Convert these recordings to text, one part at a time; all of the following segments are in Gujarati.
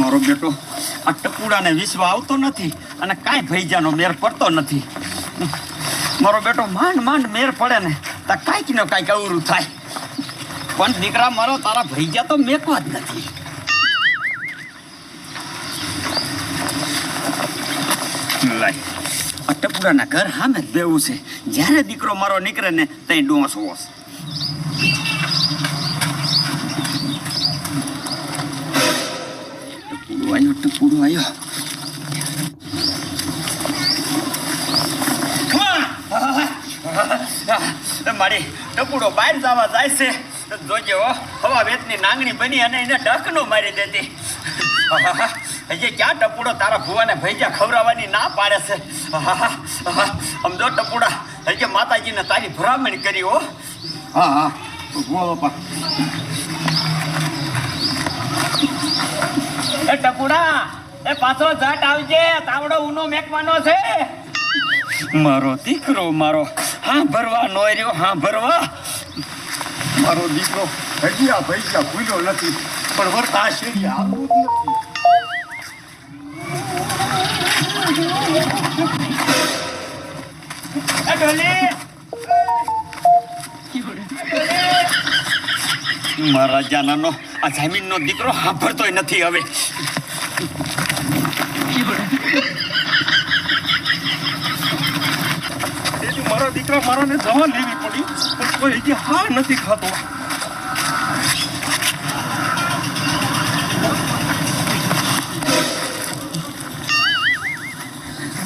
મારો બેટો, આ ટપુડાને વિશ્વ આવતો નથી અને કાંઈ ભૈજાનો મેર પડતો નથી. મારો બેટો માંડ માંડ મેર પડે ને, તો કાંઈક ને કાંઈક અવરું થાય. પણ દીકરા મારો, તારા ભૈજા તો મેકવા જ નથી. લાય, આ ટપુડાના ઘર સામે જ બેવું છે. જ્યારે દીકરો મારો નીકળે ને ત્યાં ડોસ હોસ ટપુડો આવ્યો મારી ટપુડો બહાર જવા જાય છે જોજે હો હવા વેતની નાંગણી બની અને એને ડકનો મારી દેતી હજી ક્યાં ટપુડો તારા ભુવાને ભૈજા ખવડાવવાની ના પાડે છે આમ જો ટપુડા હજી માતાજીને તારી ભરામણ કરી હો હા હા બોલો પા એ ટકુડા એ પાછો ઝટ આવજે તાવડો ઉનો મેકવાનો છે. મારો દીકરો મારો હા ભરવા નો રહ્યો હા ભરવા મારો દીકરો ભજીયા ભજીયા ભૂલ્યો નથી પણ વર્તા શેરી આવવું જ નથી! મારા જાનાનો આ જામીનનો દીકરો સાંભળતોય નથી હવે. મારા દીકરા મારાને દવા લેવી પડી પણ કોઈ હજી હા નથી ખાતો.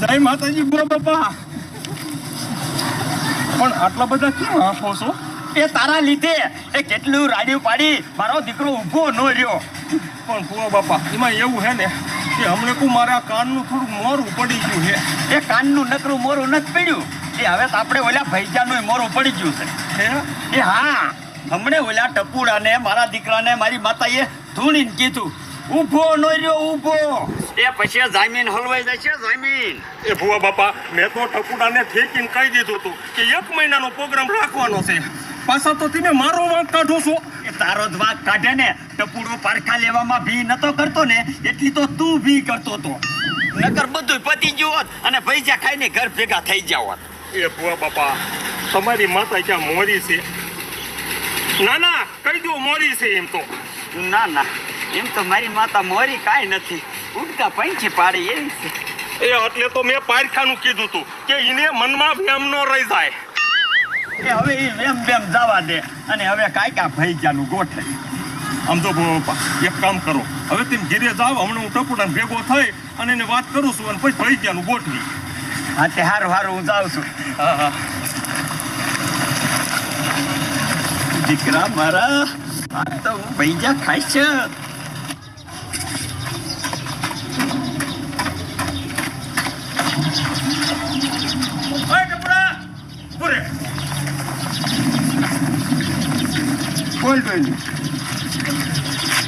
જય માતાજી બો બાપા. પણ આટલા બધા કેમ આંખો છો? એ તારા લીધે એ કેટલું રાડ્યું પાડી મારો દીકરો ઊભો ન રહ્યો. પણ પૂરો બાપા એમાં એવું છે ને કે હમણે કું મારા કાનનું થોડું મોરું પડી ગયું છે એ કાનનું નકરું મોરું નથી પડ્યું. એ હવે તો આપણે ઓલા ભૈજાનું મોરું પડી ગયું છે. એ હા હમણે ઓલા ટપુડાને મારા દીકરાને મારી માતાએ ધૂણીને કીધું ઊભો ન રહ્યો ઊભો. એ પછી જામીન હલવાઈ જશે જામીન. એ ભુવા બાપા મેં તો ટપુડાને ઠેકીને કહી દીધું હતું કે એક મહિનાનો પ્રોગ્રામ રાખવાનો છે. પાછા તો તમે મારો વાંક કાઢો છો. એ તારો જ વાંક કાઢે ને ટપુડો પારખા લેવામાં ભી નતો કરતો ને એટલી તો તું ભી કરતો તો. નકર બધું પતી ગયું હોત અને પૈસા ખાઈને ઘર ભેગા થઈ જાવ હોત. એ ભુવા બાપા તમારી માતા ક્યાં મોરી છે? ના ના કહી દો મોરી છે એમ તો. ના ના એમ તો મારી માતા મોરી કાંઈ નથી. ઉડતા પંખી પાડે એવી છે. એ એટલે તો મેં પારખાનું કીધું હતું કે એને મનમાં બેમ ન રહી જાય. એ હવે એ વેમ વેમ જવા દે. અને હવે કાંઈ ભાઈ ગયાનું ગોઠે. આમ તો બાપા એક કામ કરો. હવે તેમ ઘેરે જાઓ હમણાં હું ટપુડાને ભેગો થઈ અને એને વાત કરું છું અને પછી ભાઈ ગયાનું ગોઠવી. હા તે હારું હારું હું જાઉં છું. દીકરા મારા આ તો હું ભૈજા ખાઈશ છે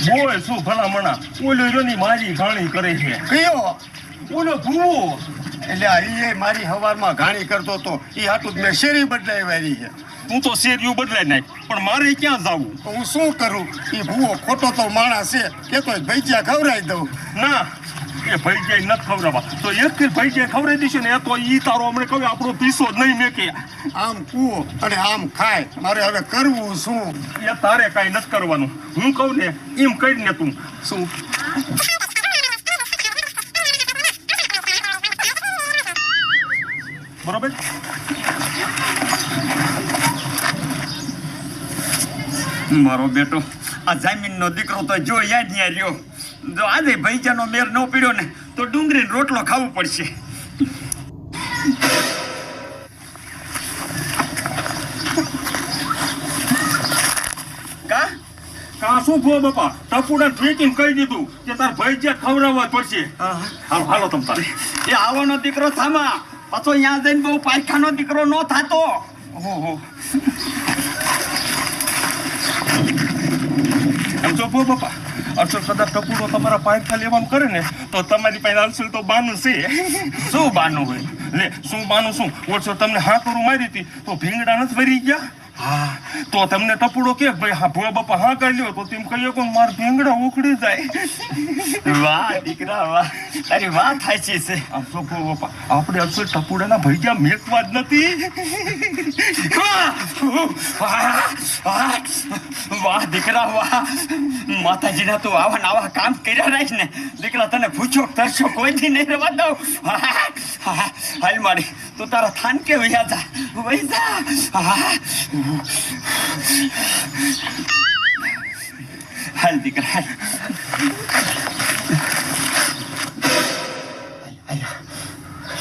બોલ શું ભલા મણા ઓલો રોની મારી ઘાણી કરે છે. કયો? ઓલો ભૂવો એટલે એ મારી હવારમાં ઘાણી કરતો હતો. એ હાટું મેં શેરી બદલાઈ વાળી છે. હું તો શેરિયું બદલાય નાખ પણ મારે ક્યાં જાવું? તો હું શું કરું? એ ભૂવો ખોટો તો માણસ છે કે તો ભૈજ્યા ખવડાવી દઉં. ના એ ભૈજ્યા જાય નથી ખવડાવવા. તો એક ભાઈ ખવડાવી દઈશું ને એ તો ઈ તારો અમને કહ્યું આપણો પીસો નહીં મેકે. આમ કૂવો અને આમ ખાય. મારે હવે કરવું શું? એ તારે કાંઈ નથી કરવાનું. હું કહું ને એમ કહી ને તું. શું? બરોબર? મારો બેટો આ જામીનનો દીકરો તો જો યાદ ન્યા રહ્યો. જો આજે ભૈજાનો મેર ન પીડ્યો ને તો ડુંગળીનો રોટલો ખાવું પડશે. કા? કાં શું ભો બાપા? ટપુડા ઠેકીને કહી દીધું કે તાર ભાઈ જે ખવડાવવા પડશે હાલો હાલો તમ તારે. એ આવવાનો દીકરો થામા. પાછો અહીંયા જઈને બહુ પાયખાનો દીકરો ન થાતો. ઓહો એમ જો ભો બાપા અસલ કદાચ ટપુડો તમારા પાયખા લેવાનું કરે ને, તો તમારી પાસે અસલ તો બાનું છે. શું બાનું હોય? લે, શું બાનું શું? ઓછો તમને હા કરું મારી હતી, તો ભીંગડા નથી ભરી ગયા? હા તો તમને ટપુડો કે ભાઈ હા ભુવા બાપા હા કરી લ્યો તો તેમ કહીએ કે માર ભેંગડા ઉખડી જાય. વાહ દીકરા વાહ. તારી વાહ થાય છે. આમ તો ભુવા બાપા આપણે અસલ ટપુડાના ભૈયા મેકવા જ નથી. વાહ, દીકરા વાહ. માતાજીના તું આવા ને આવા કામ કર્યા રાખ ને. દીકરા તને પૂછો તરશો કોઈથી નહીં રહેવા દઉં. હાલ મારી તું તારા થાન કે વૈયા જા? વહી જા. હાલ દીકરા હાલ.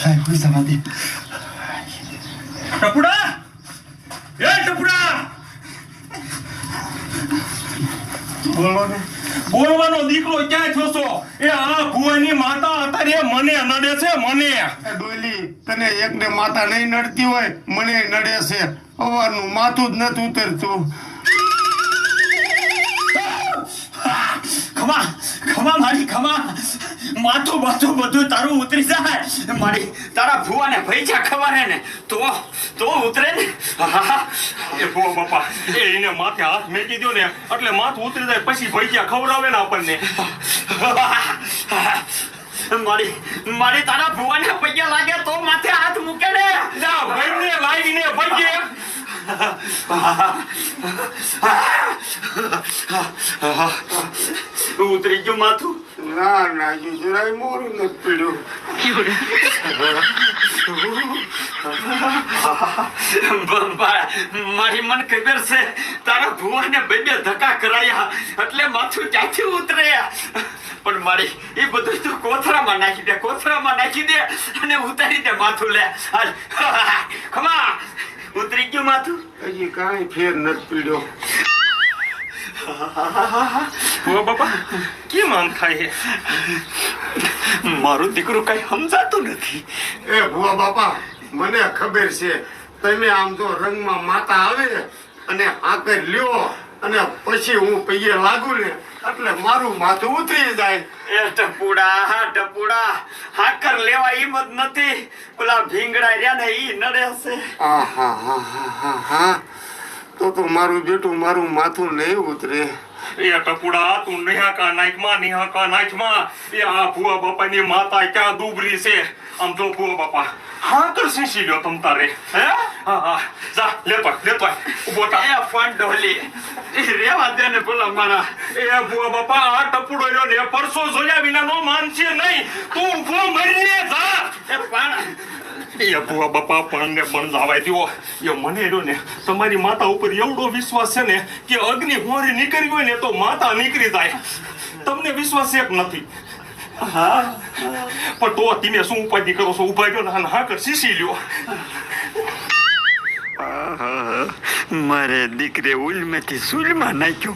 હાલ જવા દે. ટપુડા! એ ટપુડા! બોલો ને. બોલવાનો દીકરો ક્યાં થયો એ આ ભુવાની માતા અત્યારે મને નડે છે, મને. ડોલી તને એકને માતા નહીં નડતી હોય, મને નડે છે. અવારનું માથું જ નથી ઉતરતું. ખમા ખમા મારી ખમા. માથું બાથું બધું તારું ઉતરી જાય. મારી તારા ભુવાને પૈસા ખવારે ને. તો તો ઉતરે ને. એ ભુવા બાપા એને માથે હાથ મેકી દો ને એટલે માથું ઉતરી જાય પછી ભૈયા ખવડાવે ને આપણને. મારી મારી તારા ભુવાને પૈયા લાગે તો માથે હાથ મૂકે ને. જા ભાઈને લાવીને ભૈયે ઉતરી ગયું માથું ના ના જરાય મોરું નથી પીડ્યું મારી મન ખબર છે તારા ભુવાને બે બે ધક્કા કરાયા એટલે માથું ક્યાંથી ઉતર્યા પણ મારી એ બધું તું કોથરામાં નાખી દે કોથરામાં નાખી દે અને ઉતારી દે માથું લે હાલ ખમા ઉતરી ગયું માથું? હજી કાંઈ ફેર નથી પીડ્યો. ભુવા બાપા કેમ આમ થાય મારું દીકરું કઈ સમજાતું નથી. એ ભુવા બાપા મને ખબર છે તમે આમ તો રંગમાં માતા આવે અને આકર લ્યો અને પછી હું પૈયે લાગુ ને એટલે મારું માથું ઉતરી જાય. એ ટપુડા હા ટપુડા. હાકર લેવા હિંમત નથી. પેલા ભીંગડા રહ્યા ને ઈ નડે છે આહા હા હા હા હા. તો તો મારું બેટું મારું માથું નહીં ઉતરે. એ ટપુડા તું નિહાકા નાખમાં નિહાકા નાખમાં એ આ ભુવા બાપાની માતા ક્યાં દુબરી છે? આમ તો ભુવા બાપા હા તો શીશી ગયો તમ તારે. હે? હા હા. જા લેતો લેતો રેવા દે ને પેલા એ ભુવા બાપા, આ ટપુડો રહ્યો ને પરસો જોયા વિના નો માનશે નહીં. તું ઊભો મરીને એ પણ એ ભુવા બાપા, પણ જવાય. દ્યો એ મને રહ્યો ને, તમારી માતા ઉપર એવડો વિશ્વાસ છે ને કે અગ્નિ હોરી નીકળી હોય ને તો માતા નીકળી જાય. તમને વિશ્વાસ એક નથી. હા? પણ તો તમે શું ઉપાધિ કરો છો? ઊભા ગયો ને હા કર, શીશી લ્યો. મારે દીકરે ઉલમેથી સુલમાં નાખ્યો.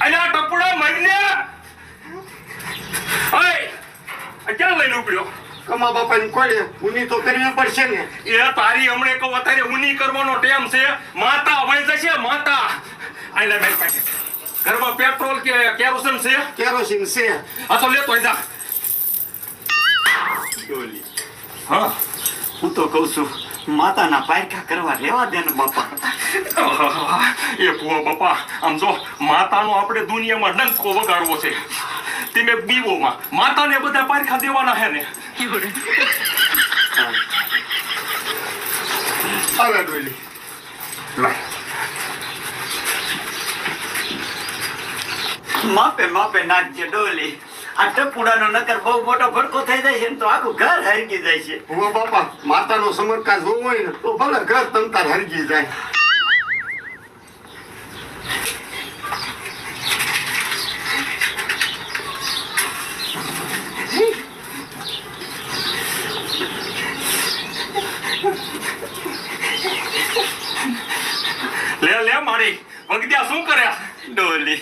અને આ ટપડો મરને? ક્યાં લઈને ઉપડ્યો? કમા બાપાની કોડે ઉની તો કરવી પડશે ને. એ તારી હમણે કહું અત્યારે ઉની કરવાનો ટેમ છે. માતા વહી જશે માતા. આઈને બેન ઘરમાં પેટ્રોલ કે કેરોસીન છે? કેરોસીન છે. આ તો લેતો જા. હા. હું તો કહું છું માતાના પાયકા કરવા લેવા દે ને બાપા. એ ભુવા બાપા આમ જો માતાનો આપણે દુનિયામાં ડંકો વગાડવો છે. તમે બીવોમાં માતાને બધા પારખા દેવાના હે ને? ડોલી માપે માપે નાખજે ડોલી આ ટપુડાનો નકર બહુ મોટો ભડકો થઈ જાય છે ને તો આખું ઘર હરકી જાય છે. ભુવા બાપા માતાનો સમરકાજ હોવો હોય ને તો ભલે ઘર તમતાર હરગી જાય. લે લે મારી. વગદ્યા શું કર્યા? ડોલી.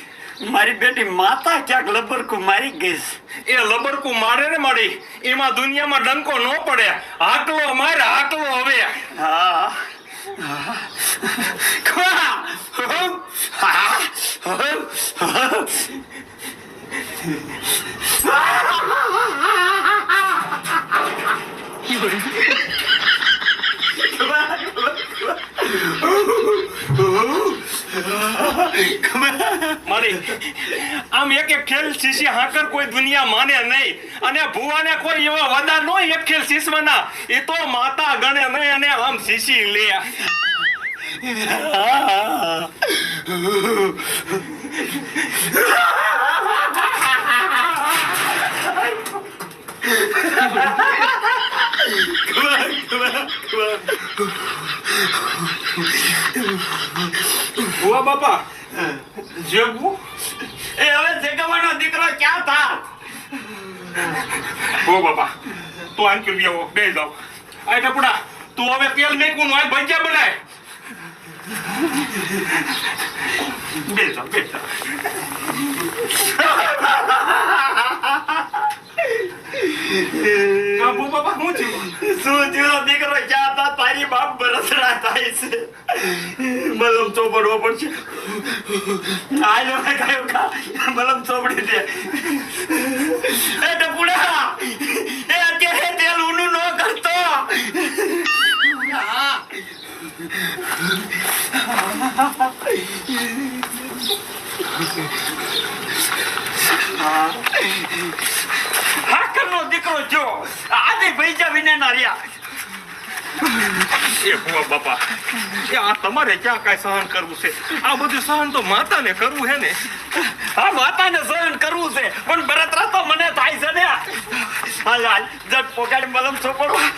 મારી બેટી માતા ક્યાંક લબરકું મારી ગઈ એ લબડકું મારે ને મારી? એમાં દુનિયામાં ડંકો ન પડે. આટલો મારે આટલો હવે. હા હા. મારી આમ એક એક ખેલ શીશી હાકર કોઈ દુનિયા માને નહીં. અને ભુવાને કોઈ એવા વાદા નો એક ખેલ શીશવાના. એ તો માતા ગણે નહીં અને આમ શીશી લે. બાપા. જેવું? એ હવે જગવાનો દીકરો ક્યાં થા ઓ બાપા, તું આમ કરી આવો બે જાવ આ ટપડા, તું હવે તેલ મેકું નું ભજીયા બનાય. બે જાવ બે જાવ હા બાપા શું થયું દીકરો ક્યાં થા તારી બાપ બરસડા થાય છે મલમ ચોપડવો પડશે આજ હવે કયું ખા મલમ ચોપડી દે એ ટપુડા એ અત્યારે તેલ ઊનું ન કરતો દીકરો જો આજે પૈસા વિના ના રહ્યા. એ ભુવા બાપા એ આ તમારે ક્યાં કાંઈ સહન કરવું છે? આ બધું સહન તો માતાને કરવું છે ને? આ માતાને સહન કરવું છે પણ બરતરા તો મને થાય છે ને. હાલ હાલ જટ પોકાડી મલમ ચોપડવા